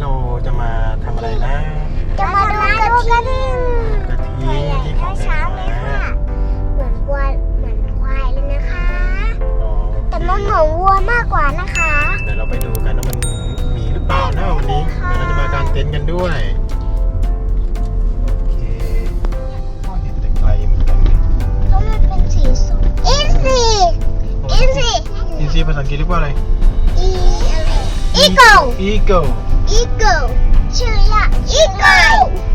เราจะมาทำอะไรนะจะมาดูกระทิงกระทิงที่เขาช้างเลยค่ะ เหมือนวัวเหมือนควายเลยนะคะอ๋อแต่มันเหมือนวัวมากกว่านะคะเดี๋ยวเราไปดูกันว่ามันมีหรือเปล่านะวันนี้ค่ะเดี๋ยวเราจะมากางเต็นท์กันด้วยโอเคก็เห็นแต่ไกลเหมือนกันเพราะมันเป็นสีส้มอินซีอินซีอินซีภาษาอังกฤษเรียกว่าอะไร อีอะไร อีโก้ Eagle อีโก้ ชื่อย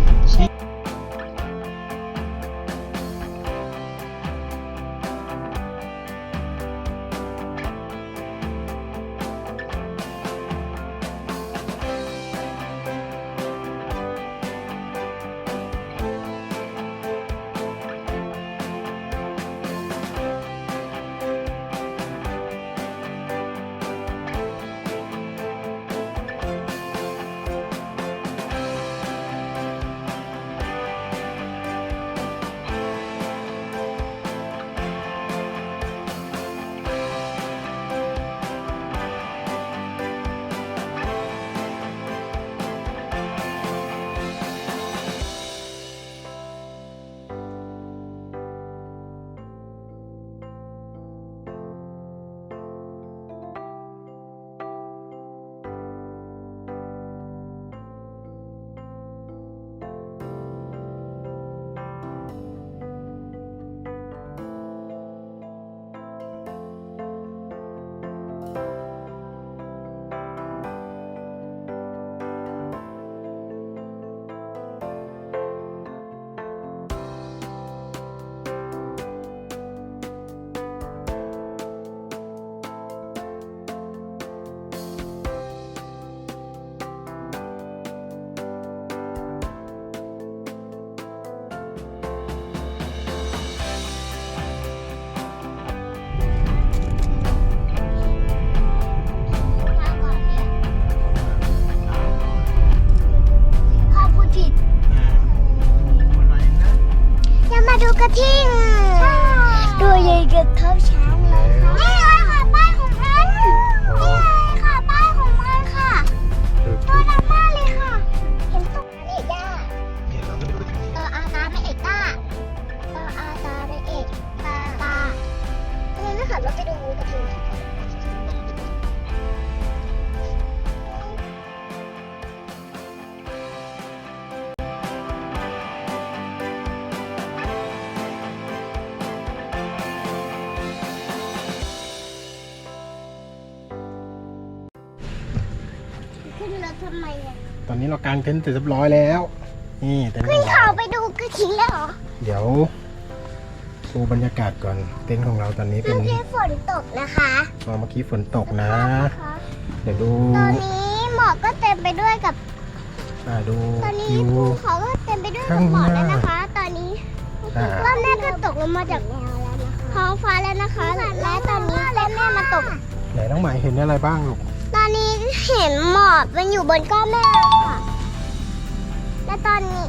ากางเต็นท์เสร็จเรียบร้อยแล้ว นี่เต็นท์ขขึ้อนงเขาเราไปดูกระทิงแล้วเหรอเดี๋ยวดูบรรยากาศก่อนเต็นท์ของเราตอนนี้เป็เมื่นอกี้ฝนตกนะคะตอนเมื่อกี้ฝนตกนะคะเดี๋ยวดูตอนนี้หมอกก็เต็มไปด้วยกับ อ่าดูตอนนี้วิว ภูเขาก็เต็มไปด้วยกับข้างหมอกหน้าแล้วนะคะ ตอนนี้อ่า ก้อนเมฆก็ตกลงมาจากท้องฟ้าแล้วนะคะ และตอนนี้ก้อนเมฆมาตก ไหนน้องใหม่เห็นอะไรบ้างลูกตอนนี้เห็นหมอกมันอยู่บนก้อนเมฆแล้วค่ะ และตอนนี้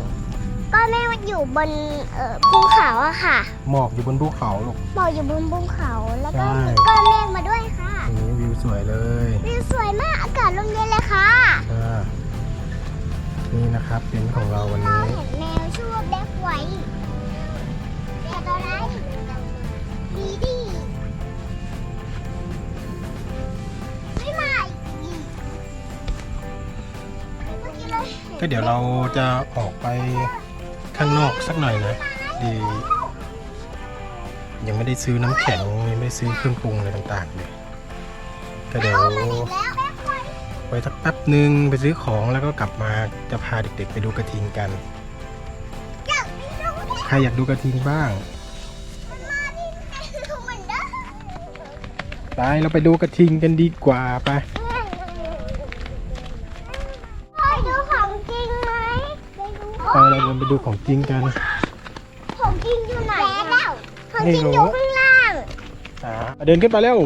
ก้อนเมฆมันอยู่บนเอ่อภูเขาอะค่ะหมอกอยู่บนภูเขาลูกหมอกอยู่บนภูเขาแล้วก็ใช่ มีก้อนเมฆมาด้วยค่ะนี่วิวสวยเลยวิวสวยมากอากาศลมเย็นเลยค่ะ อ่านี่นะครับเต็นท์ของเราวันเรานี้เห็นแมวชื่อว่าแบล็คไวท์แต่ตัวร้ายดีดี เราห็นก็เดี๋ยวเราจะออกไปข้างนอกสักหน่อยนะดียังไม่ได้ซื้อน้ำแข็งยังไม่ได้ซื้อเครื่องปรุงอะไรต่างๆเลยก็เดี๋ยวโอ้มาอีกแล้วแบล็คไวท์ไปสักแป๊บหนึ่งไปซื้อของแล้วก็กลับมาจะพาเด็กๆ ไปดูกระทิงกันอยากไปดูเนี่ยใครอยากดูกระทิงบ้างมันมาดิเหมือนเดิมไปเราไปดูกระทิงกันดีกว่าไปไปดูของจริงไหมไปดู ไปเราเดินไปดูของจริงกัน ของจริงอยู่ไหนแล้วของจริงไม่รู้อยู่ข้างล่างอ่าเดินขึ้นไปเร็ว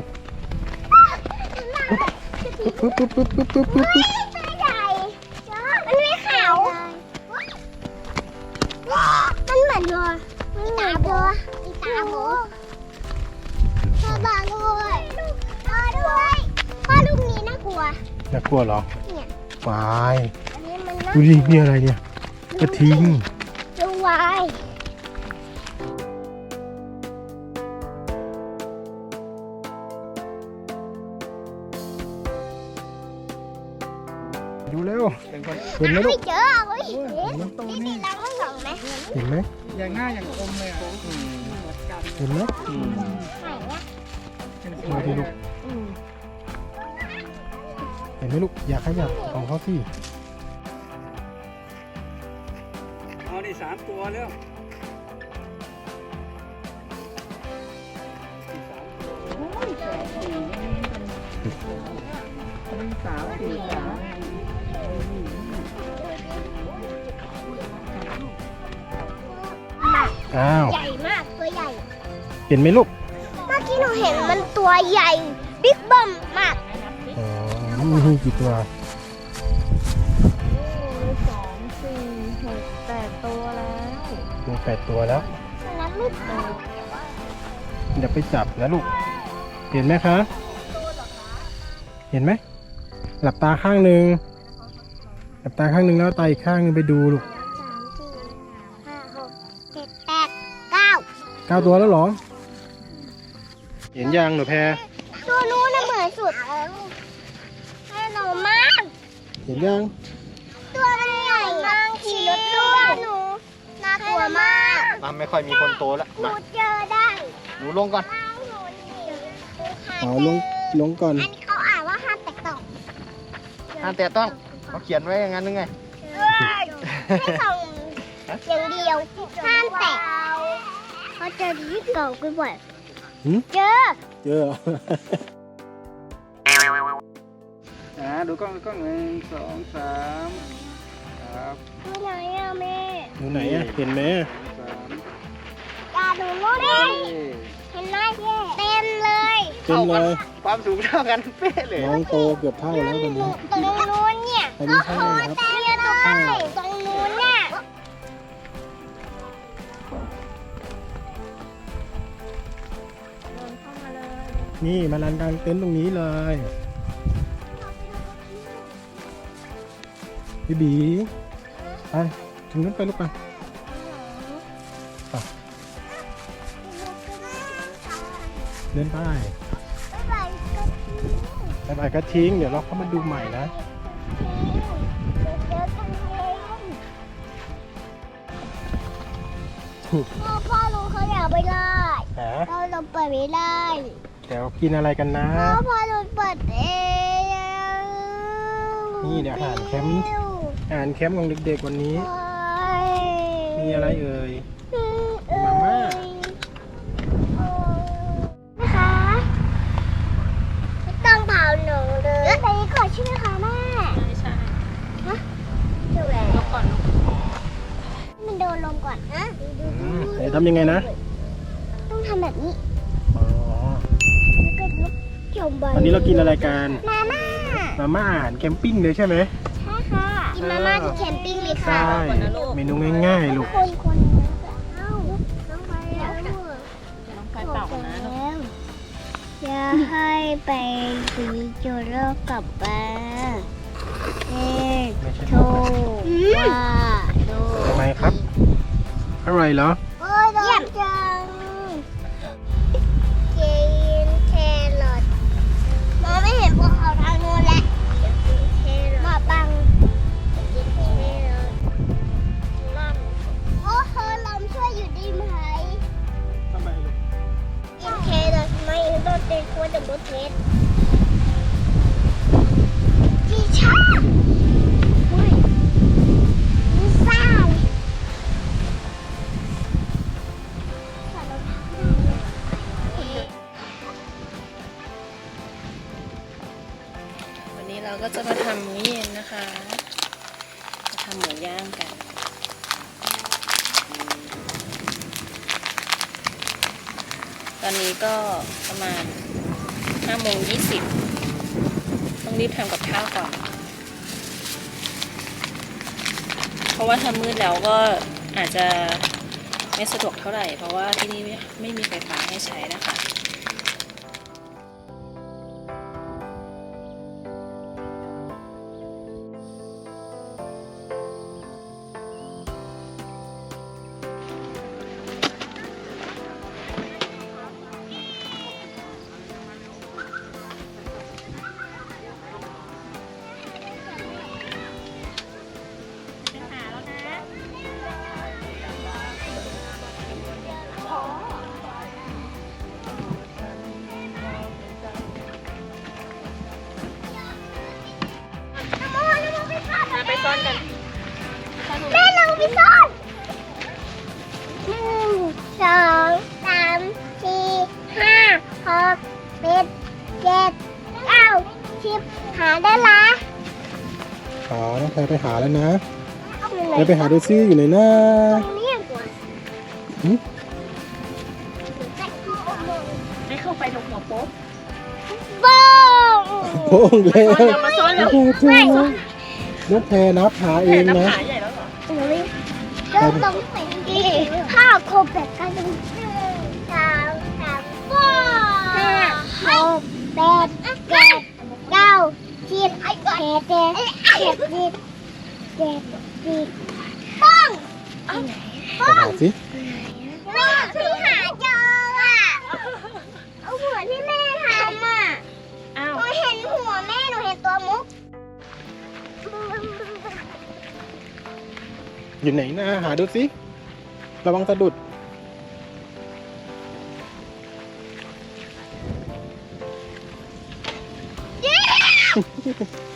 ปุ๊บปุ๊บปุ๊บปุ๊บปุ๊บปุ๊บปุ๊บตัวใหญ่มันมีเขามันเหมือนวัวมีตาโบมีตาโบพ่อบาด้วยพ่อด้วยพ่อลูกนี้น่ากลัวน่ากลัวเหรอเนี่ยปลายอันนี้มันน่าดูดินี่อะไรเนี่ย กระทิงดูไว้ดูเร็วเป็นคนเห็นไหมลูไม่กเจอเฮ้ยเห็นไหมนี่นี่เราต้องส่องไหมเห็นไหมอย่างง่ายอย่างคมเลยอะอืมเห็นไหมอืมไหนวะเป็นสมาวยดิลูกอืมเห็นไหมลูกอยากขยับของเขาสิ ตัวแล้วสาวสี่สาวอ้าว ใหญ่มากตัวใหญ่ เห็นไหมลูก เมื่อกี้หนูเห็นมันตัวใหญ่ บิ๊กเบิ้มมาก อ๋อ มีกี่ตัว ดตัวแล้วอันนั้นไม่โตอย่าไปจับนะลูก เห็นไหมคะ เห็นไหม หลับตาข้างหนึ่งหลับตาข้างหนึ่งแล้วตาอีกข้างหนึ่งไปดูลูกสามสี่ห้าหกเจ็ดแปดเก้าเก้าตัวแล้วเหรอ เห็นยังหนูแพรตัวนู้นน่ะเหมือนสุดแน่นอนมาก เห็นยัง ตัวมันใหญ่มากขี่รถตู้หนูน่าก ลัวมากมาไม่ค่อยมีคนโตแล้วหนูมาเจอได้หนูลงก่อนห้างหนูนี่เอาลงลงก่อน อันนี้เขาอ่านว่าห้ามแตกต่อห้ามแตะต้อง เขาเขียนไว้อย่างนั้นนึงไงให้ส่งอย่างเดียวห้ามแตะเขาเจอที่เก่าไปบ่อยหืม เจอ เจอ อ่าดูกล้องดูกล้องหนึ่งสองสามครับ หนูไหนอะเห็นไหมสามตาหนูโน่นดิเห็นไหมเต็มเลยเต็มเลย ความสูงเท่ากันเป๊ะเลย น้องโตเกือบเท่าแล้วตอนนี้ ตรงนู้นเนี่ยอันนี้ใช่ไหมครับแต่เนี่ยตรงใกล้ตรงนู้นเนี่ยนี่มาลานกลางเต็นท์ตรงนี้เลยพี่บีไป ถึงนู้นไปลูกไปเดินไปบ๊ายบายกระทิงบายบายก็ทิ้ง เดี๋ยวเราเข้ามาดูใหม่นะเดี๋ยวเจอกันเองพ่อพ่อรู้เขาอยากไปได้หาเราเราเปิดไม่ได้เดี๋ยวกินอะไรกันนะพ่อพ่อเราเปิดเองนี่เดี๋ยวอาหารแคมป์อาหารแคมป์ของเด็กๆวันนี้ มีอะไรเอ่ย มาม่า นะคะไม่ต้องเผาหนูเลยไปก่อนใช่ไหมคะแม่ใช่เดี๋ยวแหวนลบก่อนมันโดนลมก่อนนะอืมเดี๋ยวทำยังไงนะ ต้องทำแบบนี้อ๋อ แล้วก็ลุกจมไปวันนี้เรากินอะไรกัน มาม่า มาม่าอาหารแคมปิ้งเลยใช่ไหม กินมาม่าที่แคมปิ้งเลยค่ะใช่เมนูง่ายๆลูกคนคนเอ้าน้องไปแล้วน้องไฟเป่านะลูกจะให้ไปสีจุดแล้วกลับมาเอ๊ะไม่ใช่โชว์ว่าดูทำไมครับอร่อยเหรอ ตอนนี้ก็ประมาณ5โมง20ต้องรีบทำกับข้าวก่อน เพราะว่าถ้ามืดแล้วก็อาจจะไม่สะดวกเท่าไหร่ เพราะว่าที่นี่ไม่ไม่มีไฟฟ้าให้ใช้นะคะ แพรไปหาแล้วนะไปไปหาดูซิอยู่ไหนนะตรงนี้ก่อนหึให้เข้าไปตรงหัวโป๊ะบ้องโป้งแล้วเดี๋ยวมาซ้อนแล้วน้องแพรเจอแล้วน้องแพรนับหาเองน้ำนะขาใหญ่แล้วเหรอหนูเริ่มตรงไหนดีห้าครบแบบกันหนึ่งสองสามบ้องห้าหกแปดเจ็ดเก้าสิบแปดเจ็ดเจ็ดสิบเจ็ดสิบบ้องไปหาสิแม่พี่หาเจออะเอาหัวที่แม่ทำอะอ้าวหนูเห็นหัวแม่หนูเห็นตัวมุกอยู่ไหนนะหาดูสิระวังสะดุดอย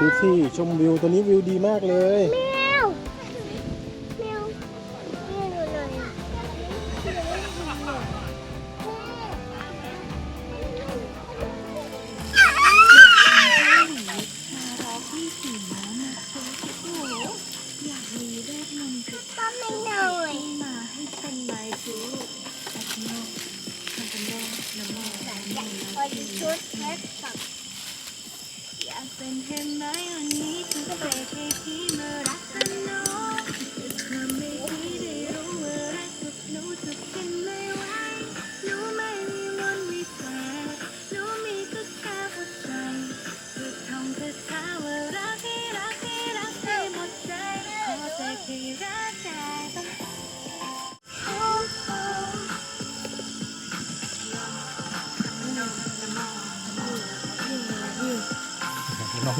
ดูสิชมวิวตัวนี้วิวดีมากเลยแมวแมวแม่ดูหน่อยอะป้าไม่หน่อยพอดีชุดแพ็คสับ เป็นเห็นไหมวันนี้ถึงเบรกให้พี่มา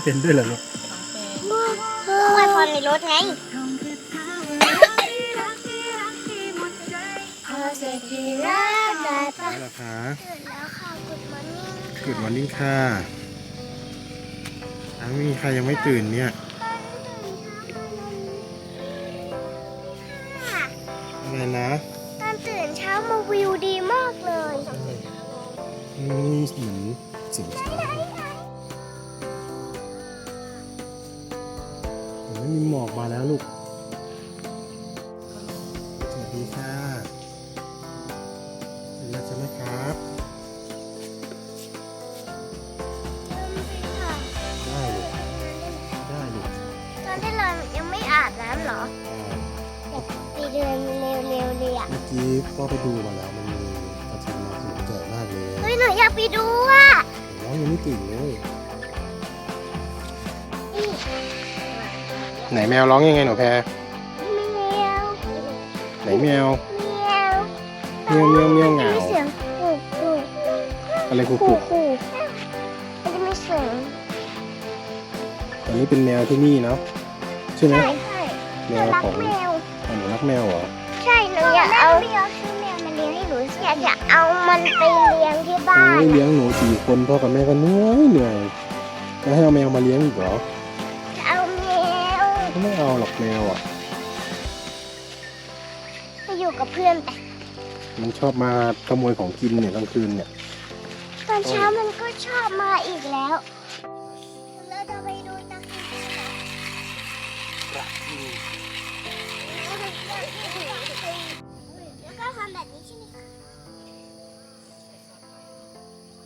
ป็นด้วยเหรอลูกไวพรในรถไงแล้วล่ะคะแล้วค่ะกุดมอร์นิ่งกุดมอร์นิ่งค่ะอ้าวมีใครยังไม่ตื่นเนี่ยค่ะอะไรนะตอนตื่นเช้ามาวิวดีมากเลย นี่เหมือนเสียงช้า มมีหมอกมาแล้วลูก สวัสดีค่ะเสร็จแล้วใช่ไหมครับ ได้ลูกได้ลูกตอนที่เรายังไม่อาบน้ำเหรอได้ไปเดินเร็วๆเลยอะเมื่อกี้พ่อไปดูมาแล้วมันมีกระทิงมาตัวใหญ่มากเลยเฮ้ยหนูอยากไปดูอะน้องยังไม่ตื่นเลย ไหนแมวร้องยังไงหนูแพรแมวไหนแมวแมวเมียวเมียวเมียวเหงาเสียงขู่ขู่อะไรคุกขู่คุกขู่มันจะมีเสียงอันนี้เป็นแมวที่นี่เนาะใช่ไหมใช่แมวของแมวอ๋อหนูรักแมวเหรอใช่หนูอยากเอาไม่ยอมซื้อแมวมาเลี้ยงให้หนูอยากจะเอามันไปเลี้ยงที่บ้านเลี้ยงหนูสี่คนพ่อกับแม่ก็เหนื่อยเหนื่อยจะให้เอาแมวมาเลี้ยงอีกเหรอ ก็ไม่เอาหรอกแมวอะ ไปอยู่กับเพื่อนไปมันชอบมาขโมยของกินเนี่ยกลางคืนเนี่ย ตอนเช้ามันก็ชอบมาอีกแล้วเราจะไปดูตะกร้แล้วก็ทำแบบนี้ใช่ไหมคะ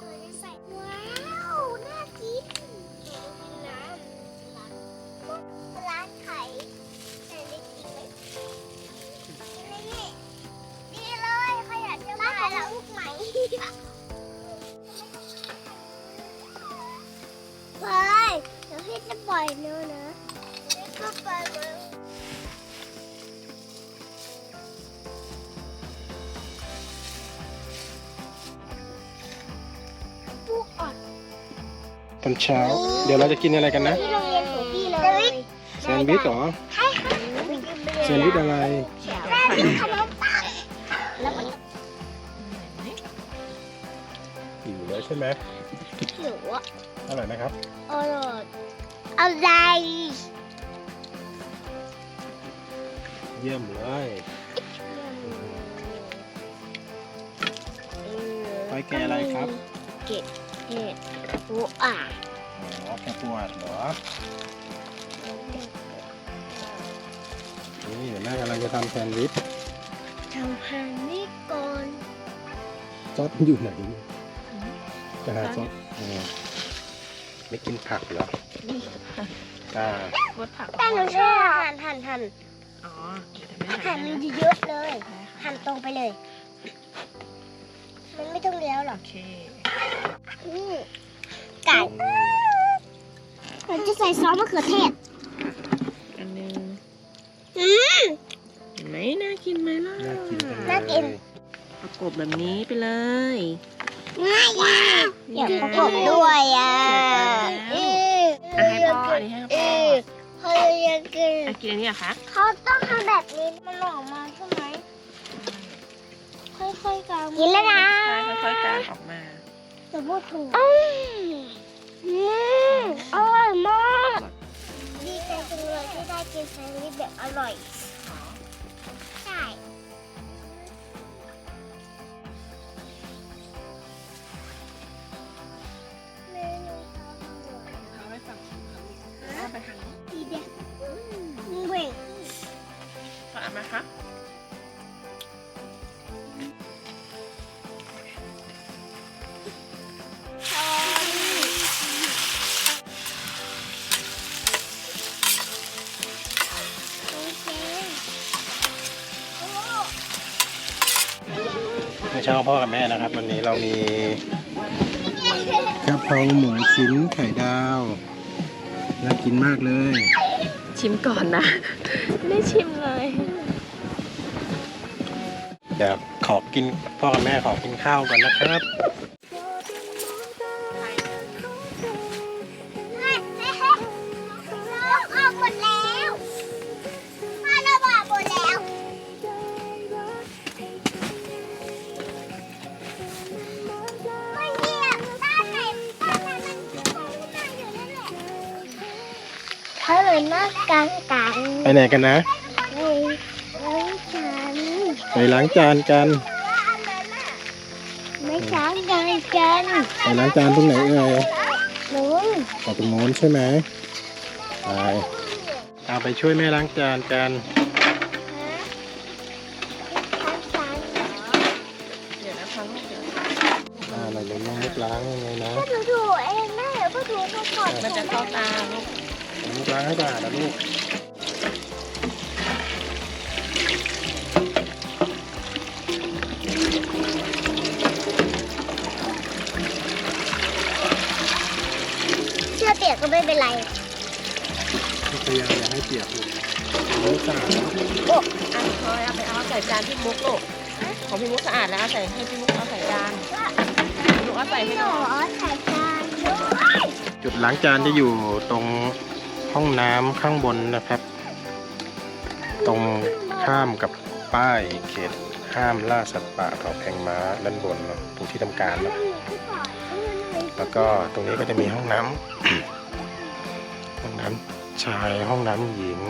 ว้าวน่ อนเช้า เดี๋ยวเราจะกินอะไรกันนะ ที่โรงเรียนของพี่เลยแซนด์วิชเหรอ ใช่ค่ะแซนด์วิชอะไร แม่ซื้อขนมปังแล้วมันหิวแล้วใช่ไหมหนูอะอร่อยนะครับ อร่อยอะไรเยี่ยมเลย ไปแกะอะไรครับ เกะเห็ด ปูอะอ๋อแกะปวดเหรอนี่เดี๋ยวแม่กำลังจะทำแซนด์วิชทำพันนี่ก่อนซอสมันอยู่ไหนจะหาซอสอืมไม่กินผักเหรอนี่อ่าบดผักแต่หนูชอบหั่นหั่นหั่นอ๋อเดี๋ยวแม่หั่หั่นนมันให้นะเยอะๆเลยได้ค่ะหั่นตรงไปเลย มันไม่ต้องเลี้ยวหรอโอกเคอื มไก่เราจะใส่ซอสมะเขือเทศอันหนึงอืม เห็นไหมน่ากินไหมล่ะน่ากินจังเลยน่ากิน ประกบแบบนี้ไปเลยง่ายดีอยากประกบด้วยอะเสร็เอจแล้วออะให้พ่ออันนี้ให้พ่อเออเขาอยากกินอะกินอันนี้เหรอคะเขาต้องทำแบบนี้มันออกมาใช่ไหมค่อยๆกันกินแล้วนะใช่ค่ จะพูดถูกอืมอร่อยมากดีใจจังเลยที่ได้กินแซนด์วิชแบบอร่อยใช่เมนูทำด่วนเอาไว้ฝั่งเอาไปทางนี้ดีเดียวเว่งพอเอามาคะ เมื่อเช้าพ่อกับแม่นะครับ วันนี้เรามีกะเพราหมูชิ้นไข่ดาวน่ากินมากเลย ชิมก่อนนะ ไม่ชิมเลยเดี๋ยวขอกินพ่อกับแม่ขอกินข้าวก่อนนะครับ เขาเลยมากกลางกันไปไหนกันนะไม่ล้างจานไปล้างจานกันไม่ล้างจานกันไปล้างจานตรงไหนเอ่ยนู้นไปตรงโน้นใช่ไหมไปเอาไปช่วยแม่ล้างจานกัน กก็ไม่เป็นไรพยายามอย่าให้เปียกลูกมุกสะอาดนะอะพลอยเอาไปเอาใส่จานพี่มุกลูกของพี่มุกสะอาดแล้วเอาใส่ให้พี่มุกเอาใส่จานพี่มุกเอาใส่ให้หหนูน่อยใส่จานด้วยจุดล้างจานจะอยู่ตรงห้องน้ำข้างบนนะครับ ตรงข้ามกับป้ายเขตห้ามล่าสัตว์ป่าเผาแพงม้าด้านบนเนอะตรงที่ทำการเนอะแล้วก็ตรงนี้ก็จะมีห้องน้ำห้อง น้ำชายห้องน้ำหญิง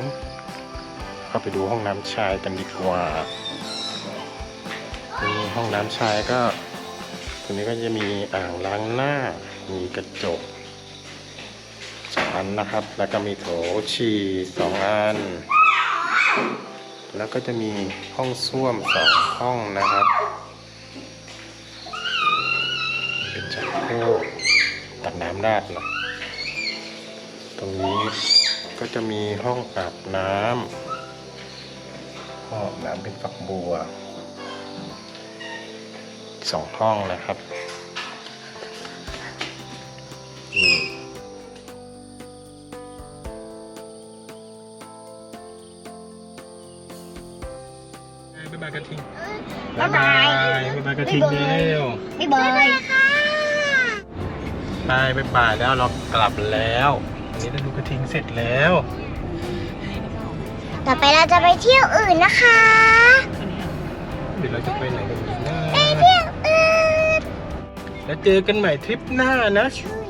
เข้าไปดูห้องน้ำชายกันดีกว่านี่ห้องน้ำชายก็ตรงนี้ก็จะมีอ่างล้างหน้า มีกระจกสองอันนะครับ แล้วก็มีโถฉี่สองอัน แล้วก็จะมีห้องส้วมสองห้องนะครับเป็นชักโครกตักน้ำราดเนาะ ตรงนี้ก็จะมีห้องอาบน้ำห้องอาบน้ำเป็นฝักบัวสองห้องนะครับอืมบ๊ายบายกระทิงบ๊ายบายบ๊ายบายกระทิงเร็วบ๊ายบายค่ะบายบ๊ายบายแล้วเรากลับแล้ววั นนี้เราดูกระทิงเสร็จแล้วต่อไปเราจะไปเที่ยวอื่นนะคะ เดี๋ยวเราจะไปไหนกันดีนะไปเที่ยวอื่น แล้วเจอกันใหม่ทริปหน้านะใช่